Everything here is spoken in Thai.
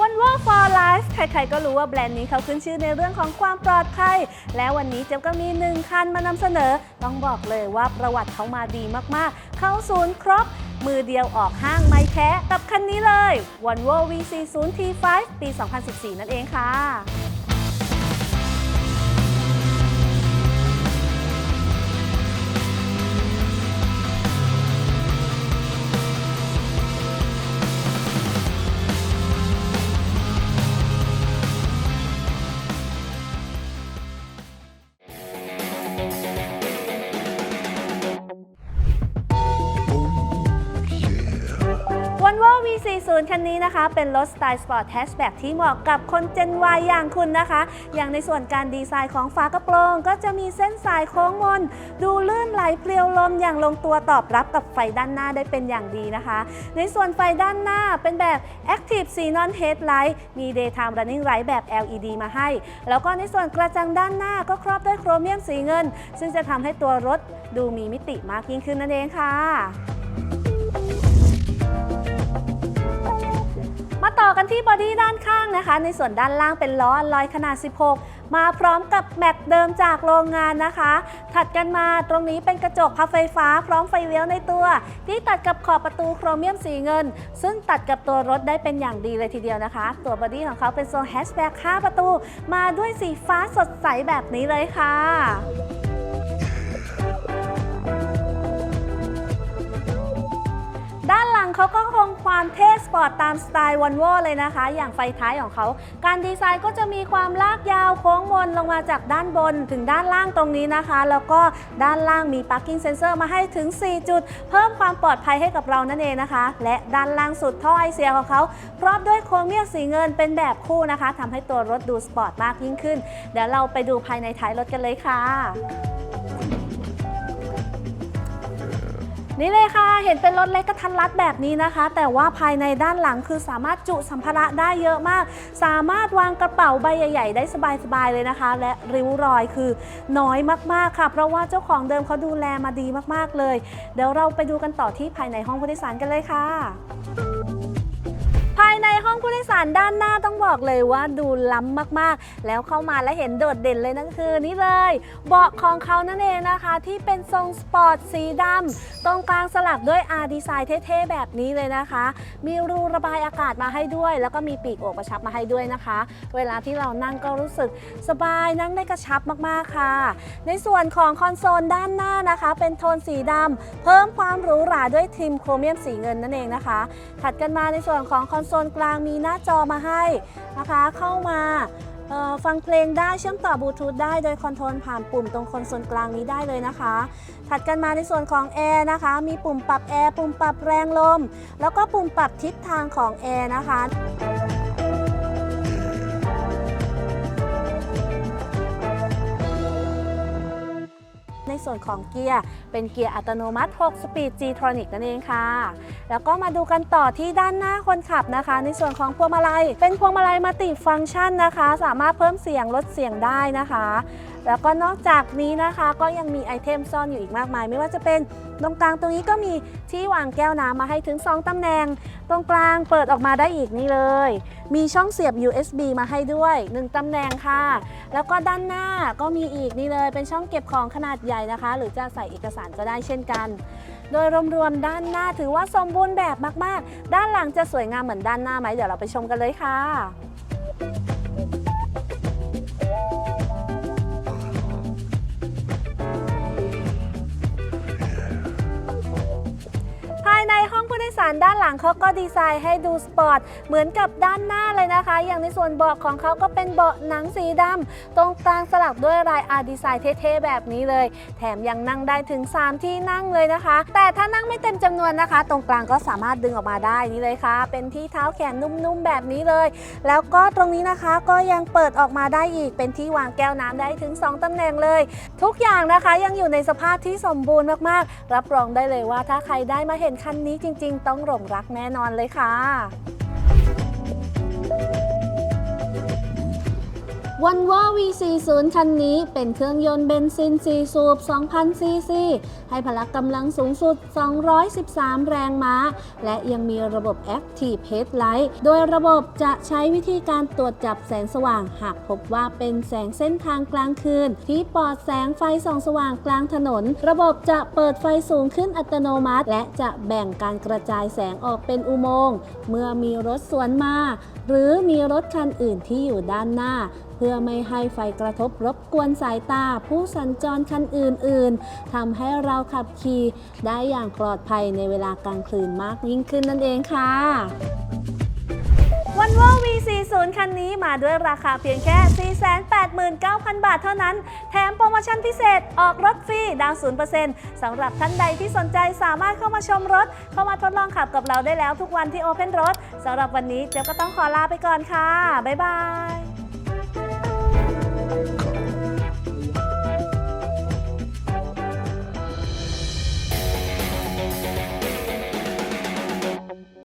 วันว่า for life ใครๆ ก็รู้ว่าแบรนด์นี้เขาขึ้นชื่อในเรื่องของความปลอดภัย และวันนี้เจ๊ยบก็มีหนึ่งคันมานำเสนอ ต้องบอกเลยว่าประวัติเขามาดีมากๆ เข้าศูนย์ครบ มือเดียวออกห้างไม่แพ้กับคันนี้เลย Volvo VC0 T5 ปี 2014 นั่นเองค่ะ ว่า V40 คันนี้นะคะ เป็นรถสไตล์สปอร์ตแฮชแบ็กที่เหมาะกับคนเจน Y อย่างคุณนะคะ อย่างในส่วนการดีไซน์ของฝากระโปรง ก็จะมีเส้นสายโค้งมน ดูลื่นไหลเพลียวลมอย่างลงตัวตอบรับกับไฟด้านหน้าได้เป็นอย่างดีนะคะ ในส่วนไฟด้านหน้าเป็นแบบ Active Xenon Headlight มี Daytime Running Light แบบ LED มาให้ แล้วก็ในส่วนกระจังด้านหน้าก็ครอบด้วยโครเมียมสีเงิน ซึ่งจะทำให้ตัวรถดูมีมิติมากยิ่งขึ้นนั่นเองค่ะ ต่อกันที่บอดี้ด้านข้างนะคะ ในส่วนด้านล่างเป็นล้อลอยขนาด 16 มาพร้อมกับแม็กเดิมจากโรงงานนะคะ ถัดกันมาตรงนี้เป็นกระจกพับไฟฟ้า พร้อมไฟเลี้ยวในตัว ที่ตัดกับขอบประตูโครเมียมสีเงิน ซึ่งตัดกับตัวรถได้เป็นอย่างดีเลยทีเดียวนะคะ ตัวบอดี้ของเขาเป็นทรงแฮชแบ็ก5ประตู มาด้วยสีฟ้าสดใสแบบนี้เลยค่ะ งเขาก็คงความเท่สปอร์ตตามสไตล์วอลโวเลยนะคะ อย่างไฟท้ายของเขา การดีไซน์ก็จะมีความลากยาวโค้งมนลงมาจากด้านบนถึงด้านล่างตรงนี้นะคะ แล้วก็ด้านล่างมี Parking Sensor มาให้ถึง 4 จุด เพิ่มความปลอดภัยให้กับเรานั่นเองนะคะ และด้านล่างสุดท่อไอเสียของเขาพร้อมด้วยโครเมียมสีเงินเป็นแบบคู่นะคะทำให้ตัวรถดูสปอร์ตมากยิ่งขึ้น เดี๋ยวเราไปดูภายในท้ายรถกันเลยค่ะ นี่เลยค่ะ เห็นเป็นรถเล็กกระทันรัดแบบนี้นะคะ แต่ว่าภายในด้านหลังคือสามารถจุสัมภาระได้เยอะมาก สามารถวางกระเป๋าใบใหญ่ ๆ ได้สบายๆเลยนะคะ และริ้วรอยคือน้อยมากๆค่ะ เพราะว่าเจ้าของเดิมเขาดูแลมาดีมากๆเลย เดี๋ยวเราไปดูกันต่อที่ภายในห้องผู้โดยสารกันเลยค่ะ ในห้องผู้โดยสารด้านหน้าต้องบอกเลยว่าดูล้ำมากๆ แล้วเข้ามาแล้วเห็นโดดเด่นเลยนั่นคือนี่เลยเบาะของเขานั่นเองนะคะ ที่เป็นทรงสปอร์ตสีดำตรงกลางสลับด้วยอาร์ดีไซน์เท่ๆแบบนี้เลยนะคะ มีรูระบายอากาศมาให้ด้วย แล้วก็มีปีกโอกกระชับมาให้ด้วยนะคะ เวลาที่เรานั่งก็รู้สึกสบายนั่งได้กระชับมากๆค่ะ ในส่วนของคอนโซลด้านหน้านะคะ เป็นโทนสีดำเพิ่มความหรูหราด้วยทิมโครเมียมสีเงินนั่นเองนะคะ ถัดกันมาในส่วนของคอนโซลกลางมีหน้าจอมาให้นะคะ เข้ามาฟังเพลงได้เชื่อมต่อบลูทูธได้โดยคอนโทรลผ่านปุ่มตรงคอนโซลกลางนี้ได้เลยนะคะ ถัดกันมาในส่วนของแอร์นะคะ มีปุ่มปรับแอร์ปุ่มปรับแรงลม แล้วก็ปุ่มปรับทิศทางของแอร์นะคะ ในส่วนของเกียร์เป็นเกียร์อัตโนมัติ 6 สปีด G-Tronic นั่นเองค่ะ แล้วก็มาดูกันต่อที่ด้านหน้าคนขับนะคะ ในส่วนของพวงมาลัย เป็นพวงมาลัยมัลติฟังก์ชันนะคะ สามารถเพิ่มเสียงลดเสียงได้นะคะ แล้วก็นอกจากนี้นะคะก็ยังมีไอเทมซ่อนอยู่อีกมากมาย ไม่ว่าจะเป็นตรงกลางตรงนี้ก็มีที่วางแก้วน้ำมาให้ถึง 2ตำแหน่ง ตรงกลางเปิดออกมาได้อีกนี่เลย มีช่องเสียบ USB มาให้ด้วย 1ตำแหน่งค่ะ แล้วก็ด้านหน้าก็มีอีกนี่เลยเป็นช่องเก็บของขนาดใหญ่นะคะ หรือจะใส่เอกสารก็ได้เช่นกัน โดยรวมๆด้านหน้าถือว่าสมบูรณ์แบบมาก ๆ ด้านหลังจะสวยงามเหมือนด้านหน้าไหมเดี๋ยวเราไปชมกันเลยค่ะ สารด้านหลังเขาก็ดีไซน์ให้ดูสปอร์ตเหมือนกับด้านหน้าเลยนะคะ อย่างในส่วนเบาะของเขาก็เป็นเบาะหนังสีดำตรงกลางสลักด้วยลายอาร์ดีไซน์เท่ๆแบบนี้เลย แถมยังนั่งได้ถึง 3 ที่นั่งเลยนะคะ แต่ถ้านั่งไม่เต็มจำนวนนะคะ ตรงกลางก็สามารถดึงออกมาได้นี่เลยค่ะ เป็นที่เท้าแขนนุ่มๆแบบนี้เลย แล้วก็ตรงนี้นะคะก็ยังเปิดออกมาได้อีก เป็นที่วางแก้วน้ำได้ถึง 2ตำแหน่งเลย ทุกอย่างนะคะยังอยู่ในสภาพที่สมบูรณ์มากๆ รับรองได้เลยว่าถ้าใครได้มาเห็นคันนี้จริง ๆต้องหลงรักแน่นอนเลยค่ะ วันว่า V40 คันนี้เป็นเครื่องยนต์เบนซิน 4 สูบ 2,000 ซีซี ให้พละกำลังสูงสุด 213 แรงม้า และยังมีระบบ Active Headlight โดยระบบจะใช้วิธีการตรวจจับแสงสว่าง หากพบว่าเป็นแสงเส้นทางกลางคืน ที่ปลอดแสงไฟส่องสว่างกลางถนน ระบบจะเปิดไฟสูงขึ้นอัตโนมัติ และจะแบ่งการกระจายแสงออกเป็นอุโมงค์ เมื่อมีรถสวนมา หรือมีรถคันอื่นที่อยู่ด้านหน้า เพื่อไม่ให้ไฟกระทบรบกวนสายตา ผู้สัญจรคันอื่นๆทำให้เราขับขี่ได้อย่างปลอดภัยในเวลากลางคืนมากยิ่งขึ้นนั่นเองค่ะวันวอ V40 คันนี้มาด้วยราคาเพียงแค่ 489,000 บาทเท่านั้น แถมโปรโมชั่นพิเศษออกรถฟรีดาวน์0%สำหรับท่านใดที่สนใจสามารถเข้ามาชมรถ เข้ามาทดลองขับกับเราได้แล้วทุกวันที่ Open Road สำหรับวันนี้เจ๊ก็ต้องขอลาไปก่อนค่ะ บ๊ายบาย